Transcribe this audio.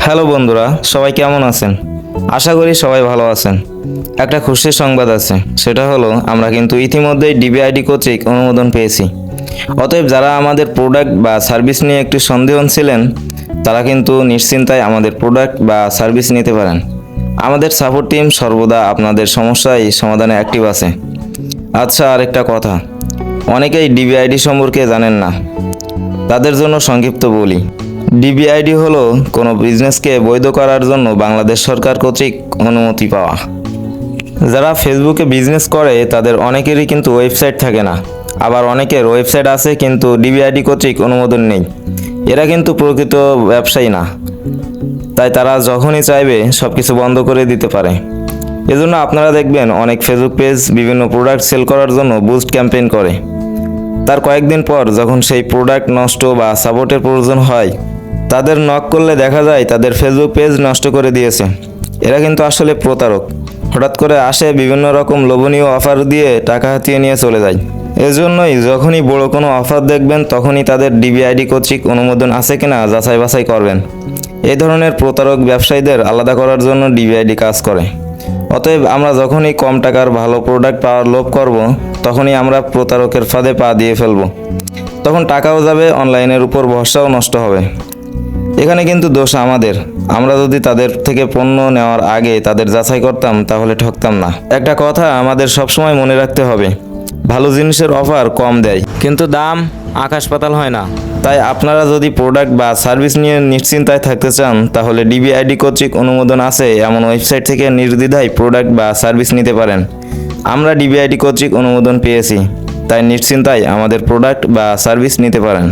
Hello বন্ধুরা, সবাই কেমন আছেন? আশা করি সবাই ভালো আছেন। একটা খুশির সংবাদ আছে, সেটা হলো আমরা কিন্তু ইতিমধ্যেই ডিবিআইডি কর্তৃক অনুমোদন পেয়েছি। অতএব যারা আমাদের প্রোডাক্ট বা সার্ভিস নিয়ে একটু সন্দেহন ছিলেন তারা কিন্তু নিশ্চিন্তায় আমাদের প্রোডাক্ট বা সার্ভিস নিতে পারেন। আমাদের সাপোর্ট টিম সর্বদা আপনাদের সমস্যায় সমাধানে অ্যাক্টিভ আছে। আচ্ছা আরেকটা কথা। অনেকেই ডিবিআইডি সম্পর্কে জানেন না। তাদের জন্য সংক্ষিপ্ত বলি। ডিবিআইডি হলো কোনো বিজনেসকে বৈধ করার জন্য বাংলাদেশ সরকার কর্তৃক অনুমতি পাওয়া। যারা ফেসবুকে বিজনেস করে, তাদের অনেকেরই কিন্তু ওয়েবসাইট থাকে না। আবার অনেকের ওয়েবসাইট আছে, কিন্তু ডিবিআইডি কর্তৃক অনুমোদন নেই। এরা কিন্তু প্রকৃত ব্যবসায়ী না। তাই তারা যখনই চাইবে সব কিছু বন্ধ করে দিতে পারে। এজন্য আপনারা দেখবেন, অনেক ফেসবুক পেজ বিভিন্ন প্রোডাক্ট সেল করার জন্য বুস্ট ক্যাম্পেইন করে। তার কয়েকদিন পর, যখন সেই প্রোডাক্ট নষ্ট বা সাপোর্টের প্রয়োজন হয় তাদের নক করলে দেখা যায় তাদের ফেসবুক পেজ নষ্ট করে দিয়েছে। এরা কিন্তু আসলে প্রতারক। হঠাৎ করে আসে বিভিন্ন রকম লোভনীয় অফার দিয়ে টাকা হাতিয়ে নিয়ে চলে যায়। এজন্যই যখনই বড় কোনো অফার দেখবেন, তখনই তাদের ডিবিআইডি কর্তৃক অনুমোদন আছে কিনা যাচাই বাছাই করবেন। এই ধরনের প্রতারক ব্যবসায়ীদের আলাদা করার জন্য ডিবিআইডি কাজ করে। অতএব আমরা যখনই কম টাকার ভালো প্রোডাক্ট পাওয়ার লোভ করব, তখনই আমরা প্রতারকের ফাঁদে পা দিয়ে ফেলব। তখন টাকাও যাবে অনলাইনের উপর ভরসাও নষ্ট হবে। এখানে কিন্তু দোষ আমাদের। আমরা যদি তাদের থেকে পণ্য নেওয়ার আগে তাদের যাচাই করতাম, তাহলে ঠকতাম না। একটা কথা আমাদের সবসময় মনে রাখতে হবে, ভালো জিনিসের অফার কম দেয়, কিন্তু দাম আকাশ পাতাল হয় না। তাই আপনারা যদি প্রোডাক্ট বা সার্ভিস নিয়ে নিশ্চিন্তায় থাকতে চান, তাহলে ডিবিআইডি কর্তৃক অনুমোদন আছে, এমন ওয়েবসাইট থেকে নির্দ্বিধায় প্রোডাক্ট বা সার্ভিস নিতে পারেন। আমরা ডিবিআইডি কর্তৃক অনুমোদন পেয়েছি, তাই নিশ্চিন্তায় আমাদের প্রোডাক্ট বা সার্ভিস নিতে পারেন।